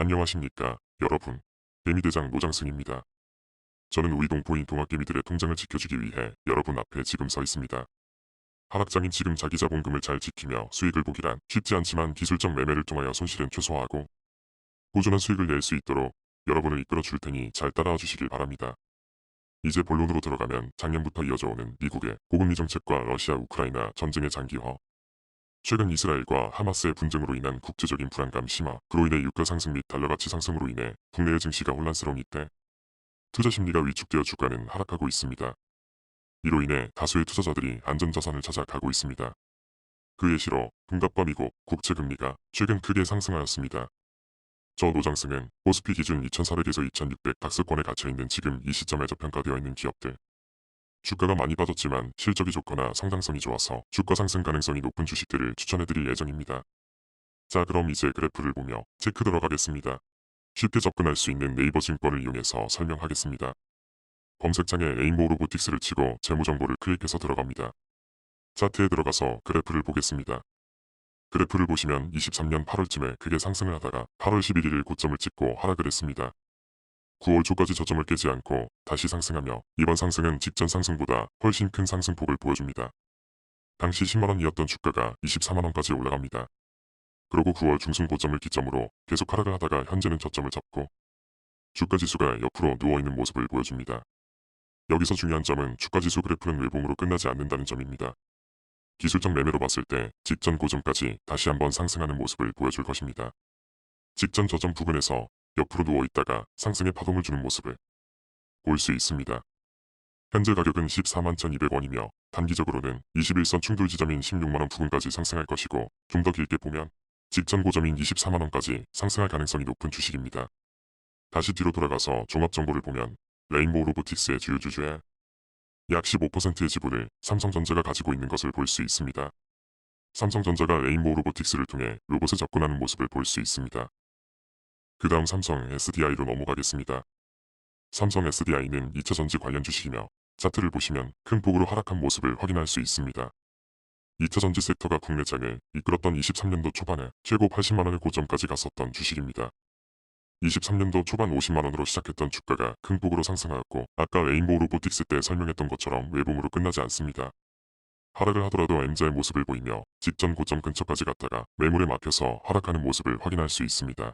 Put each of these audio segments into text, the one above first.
안녕하십니까, 여러분. 개미대장 노장승입니다. 저는 우리 동포인 동학개미들의 통장을 지켜주기 위해 여러분 앞에 지금 서 있습니다. 하락장인 지금 자기 자본금을 잘 지키며 수익을 보기란 쉽지 않지만 기술적 매매를 통하여 손실은 최소화하고 꾸준한 수익을 낼 수 있도록 여러분을 이끌어 줄 테니 잘 따라와 주시길 바랍니다. 이제 본론으로 들어가면 작년부터 이어져 오는 미국의 고금리 정책과 러시아 우크라이나 전쟁의 장기화, 최근 이스라엘과 하마스의 분쟁으로 인한 국제적인 불안감 심화, 그로 인해 유가 상승 및 달러 가치 상승으로 인해 국내의 증시가 혼란스러운 이때 투자 심리가 위축되어 주가는 하락하고 있습니다. 이로 인해 다수의 투자자들이 안전자산을 찾아 가고 있습니다. 그 예시로 금값과 미국 국채 금리가 최근 크게 상승하였습니다. 저 노장승은 코스피 기준 2400에서 2600 닥스권에 갇혀있는 지금 이 시점에 저평가되어 있는 기업들 주가가 많이 빠졌지만 실적이 좋거나 성장성이 좋아서 주가 상승 가능성이 높은 주식들을 추천해드릴 예정입니다. 자 그럼 이제 그래프를 보며 체크 들어가겠습니다. 쉽게 접근할 수 있는 네이버 증권을 이용해서 설명하겠습니다. 검색창에 레인보우 로보틱스를 치고 재무정보를 클릭해서 들어갑니다. 차트에 들어가서 그래프를 보겠습니다. 그래프를 보시면 23년 8월쯤에 크게 상승을 하다가 8월 11일 고점을 찍고 하락을 했습니다. 9월 초까지 저점을 깨지 않고 다시 상승하며 이번 상승은 직전 상승보다 훨씬 큰 상승폭을 보여줍니다. 당시 10만원이었던 주가가 24만원까지 올라갑니다. 그리고 9월 중순 고점을 기점으로 계속 하락을 하다가 현재는 저점을 잡고 주가지수가 옆으로 누워있는 모습을 보여줍니다. 여기서 중요한 점은 주가지수 그래프는 외봉으로 끝나지 않는다는 점입니다. 기술적 매매로 봤을 때 직전 고점까지 다시 한번 상승하는 모습을 보여줄 것입니다. 직전 저점 부근에서 옆으로 누워 있다가 상승의 파동을 주는 모습을 볼 수 있습니다. 현재 가격은 14만 1200원이며 단기적으로는 21선 충돌 지점인 16만원 부근까지 상승할 것이고 좀 더 길게 보면 직전 고점인 24만원까지 상승할 가능성이 높은 주식입니다. 다시 뒤로 돌아가서 종합정보를 보면 레인보우 로보틱스의 주요주주에 약 15%의 지분을 삼성전자가 가지고 있는 것을 볼 수 있습니다. 삼성전자가 레인보우 로보틱스를 통해 로봇에 접근하는 모습을 볼 수 있습니다. 그 다음 삼성 SDI로 넘어가겠습니다. 삼성 SDI는 2차전지 관련 주식이며 차트를 보시면 큰 폭으로 하락한 모습을 확인할 수 있습니다. 2차전지 섹터가 국내 장을 이끌었던 23년도 초반에 최고 80만원의 고점까지 갔었던 주식입니다. 23년도 초반 50만원으로 시작했던 주가가 큰 폭으로 상승하였고 아까 레인보우 로보틱스 때 설명했던 것처럼 외봉으로 끝나지 않습니다. 하락을 하더라도 M자의 모습을 보이며 직전 고점 근처까지 갔다가 매물에 막혀서 하락하는 모습을 확인할 수 있습니다.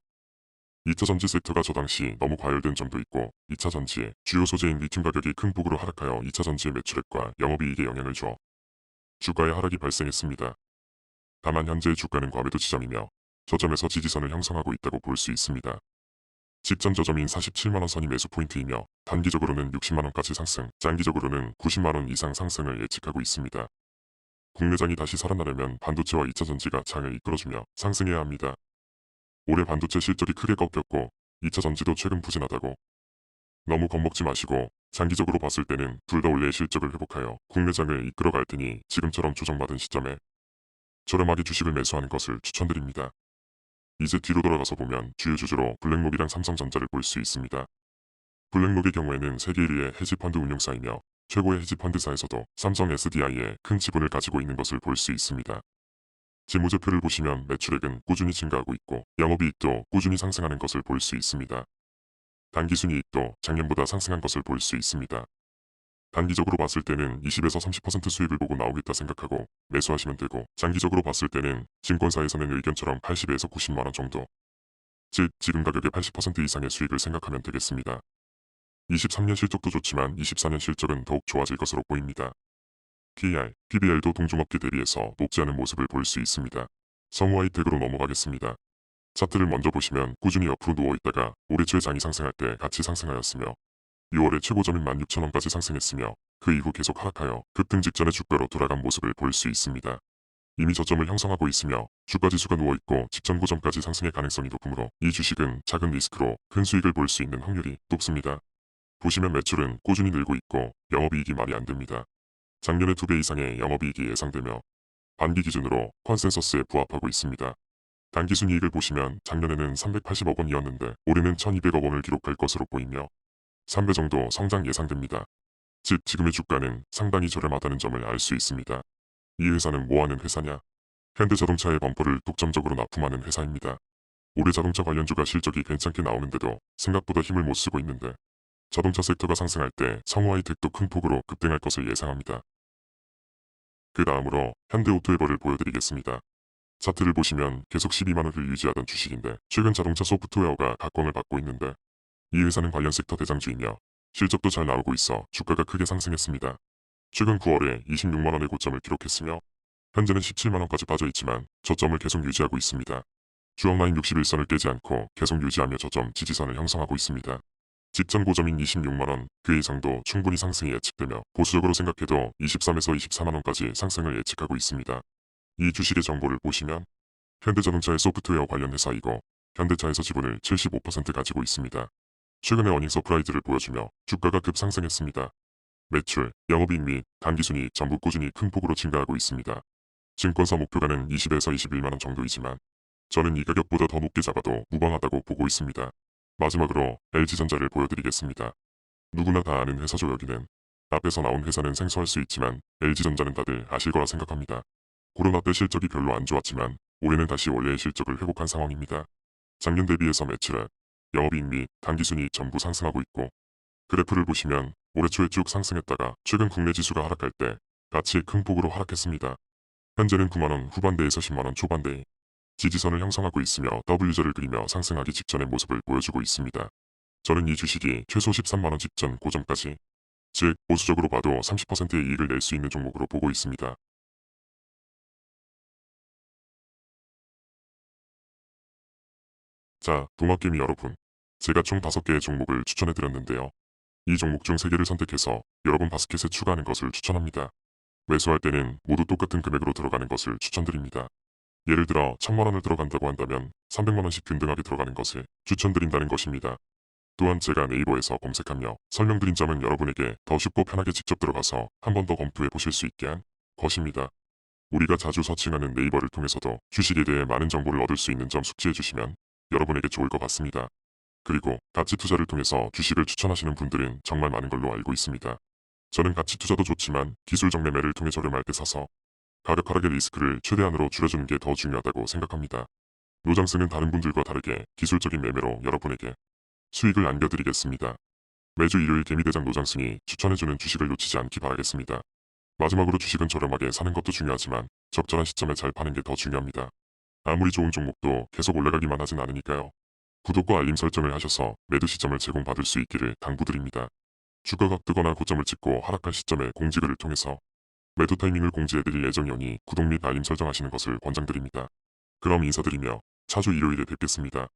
2차 전지 섹터가 저 당시 너무 과열된 점도 있고 2차 전지의 주요 소재인 리튬 가격이 큰 폭으로 하락하여 2차 전지의 매출액과 영업이익에 영향을 줘 주가의 하락이 발생했습니다. 다만 현재의 주가는 과매도 지점이며 저점에서 지지선을 형성하고 있다고 볼 수 있습니다. 직전 저점인 47만원 선이 매수 포인트이며 단기적으로는 60만원까지 상승, 장기적으로는 90만원 이상 상승을 예측하고 있습니다. 국내장이 다시 살아나려면 반도체와 2차전지가 장을 이끌어주며 상승해야 합니다. 올해 반도체 실적이 크게 꺾였고 2차 전지도 최근 부진하다고 너무 겁먹지 마시고 장기적으로 봤을 때는 둘 다 원래의 실적을 회복하여 국내장을 이끌어갈 테니 지금처럼 조정받은 시점에 저렴하게 주식을 매수하는 것을 추천드립니다. 이제 뒤로 돌아가서 보면 주요 주주로 블랙록이랑 삼성전자를 볼 수 있습니다. 블랙록의 경우에는 세계 1위의 헤지펀드 운용사이며 최고의 헤지펀드사에서도 삼성 SDI에 큰 지분을 가지고 있는 것을 볼 수 있습니다. 재무제표를 보시면 매출액은 꾸준히 증가하고 있고 영업이익도 꾸준히 상승하는 것을 볼 수 있습니다. 단기순이익도 작년보다 상승한 것을 볼 수 있습니다. 단기적으로 봤을 때는 20에서 30% 수익을 보고 나오겠다 생각하고 매수하시면 되고 장기적으로 봤을 때는 증권사에서는 의견처럼 80에서 90만원 정도 즉 지금 가격의 80% 이상의 수익을 생각하면 되겠습니다. 23년 실적도 좋지만 24년 실적은 더욱 좋아질 것으로 보입니다. PER, PBR도 동종업계 대비해서 높지 않은 모습을 볼 수 있습니다. 성우 하이텍으로 넘어가겠습니다. 차트를 먼저 보시면 꾸준히 옆으로 누워있다가 올해 초에 장이 상승할 때 같이 상승하였으며 6월에 최고점인 16,000원까지 상승했으며 그 이후 계속 하락하여 급등 직전의 주가로 돌아간 모습을 볼 수 있습니다. 이미 저점을 형성하고 있으며 주가지수가 누워있고 직전 고점까지 상승의 가능성이 높으므로 이 주식은 작은 리스크로 큰 수익을 볼 수 있는 확률이 높습니다. 보시면 매출은 꾸준히 늘고 있고 영업이익이 말이 안됩니다. 작년에 2배 이상의 영업이익이 예상되며 반기 기준으로 컨센서스에 부합하고 있습니다. 단기순이익을 보시면 작년에는 380억 원이었는데 올해는 1200억 원을 기록할 것으로 보이며 3배 정도 성장 예상됩니다. 즉 지금의 주가는 상당히 저렴하다는 점을 알 수 있습니다. 이 회사는 뭐하는 회사냐? 현대자동차의 범퍼를 독점적으로 납품하는 회사입니다. 올해 자동차 관련주가 실적이 괜찮게 나오는데도 생각보다 힘을 못 쓰고 있는데 자동차 섹터가 상승할 때 성우하이텍도 큰 폭으로 급등할 것을 예상합니다. 그 다음으로 현대오토에버를 보여드리겠습니다. 차트를 보시면 계속 12만원을 유지하던 주식인데 최근 자동차 소프트웨어가 각광을 받고 있는데 이 회사는 관련 섹터 대장주이며 실적도 잘 나오고 있어 주가가 크게 상승했습니다. 최근 9월에 26만원의 고점을 기록했으며 현재는 17만원까지 빠져있지만 저점을 계속 유지하고 있습니다. 주억라인 61선을 깨지 않고 계속 유지하며 저점 지지선을 형성하고 있습니다. 직전 고점인 26만원 그 이상도 충분히 상승이 예측되며 보수적으로 생각해도 23에서 24만원까지 상승을 예측하고 있습니다. 이 주식의 정보를 보시면 현대자동차의 소프트웨어 관련 회사이고 현대차에서 지분을 75% 가지고 있습니다. 최근에 어닝 서프라이즈를 보여주며 주가가 급상승했습니다. 매출, 영업이익 및 단기순이익 전부 꾸준히 큰 폭으로 증가하고 있습니다. 증권사 목표가는 20에서 21만원 정도이지만 저는 이 가격보다 더 높게 잡아도 무방하다고 보고 있습니다. 마지막으로 LG전자를 보여드리겠습니다. 누구나 다 아는 회사죠 여기는. 앞에서 나온 회사는 생소할 수 있지만 LG전자는 다들 아실 거라 생각합니다. 코로나 때 실적이 별로 안 좋았지만 올해는 다시 원래의 실적을 회복한 상황입니다. 작년 대비해서 매출액, 영업이익 및 단기순이익 전부 상승하고 있고 그래프를 보시면 올해 초에 쭉 상승했다가 최근 국내 지수가 하락할 때 같이 큰 폭으로 하락했습니다. 현재는 9만원 후반대에서 10만원 초반대에 지지선을 형성하고 있으며 W자를 그리며 상승하기 직전의 모습을 보여주고 있습니다. 저는 이 주식이 최소 13만원 직전 고점까지 즉 보수적으로 봐도 30%의 이익을 낼 수 있는 종목으로 보고 있습니다. 자, 동학개미 여러분. 제가 총 5개의 종목을 추천해드렸는데요. 이 종목 중 3개를 선택해서 여러분 바스켓에 추가하는 것을 추천합니다. 매수할 때는 모두 똑같은 금액으로 들어가는 것을 추천드립니다. 예를 들어 1000만원을 들어간다고 한다면 300만 원씩 균등하게 들어가는 것을 추천드린다는 것입니다. 또한 제가 네이버에서 검색하며 설명드린 점은 여러분에게 더 쉽고 편하게 직접 들어가서 한 번 더 검토해 보실 수 있게 한 것입니다. 우리가 자주 서칭하는 네이버를 통해서도 주식에 대해 많은 정보를 얻을 수 있는 점 숙지해 주시면 여러분에게 좋을 것 같습니다. 그리고 가치 투자를 통해서 주식을 추천하시는 분들은 정말 많은 걸로 알고 있습니다. 저는 가치 투자도 좋지만 기술적 매매를 통해 저렴할 때 사서 가격 하락의 리스크를 최대한으로 줄여주는 게 더 중요하다고 생각합니다. 노장스는 다른 분들과 다르게 기술적인 매매로 여러분에게 수익을 안겨드리겠습니다. 매주 일요일 개미대장 노장승이 추천해주는 주식을 놓치지 않기 바라겠습니다. 마지막으로 주식은 저렴하게 사는 것도 중요하지만 적절한 시점에 잘 파는 게 더 중요합니다. 아무리 좋은 종목도 계속 올라가기만 하진 않으니까요. 구독과 알림 설정을 하셔서 매도 시점을 제공받을 수 있기를 당부드립니다. 주가가 뜨거나 고점을 찍고 하락한 시점에 공지글을 통해서 매도 타이밍을 공지해드릴 예정이오니 구독 및 알림 설정하시는 것을 권장드립니다. 그럼 인사드리며 차주 일요일에 뵙겠습니다.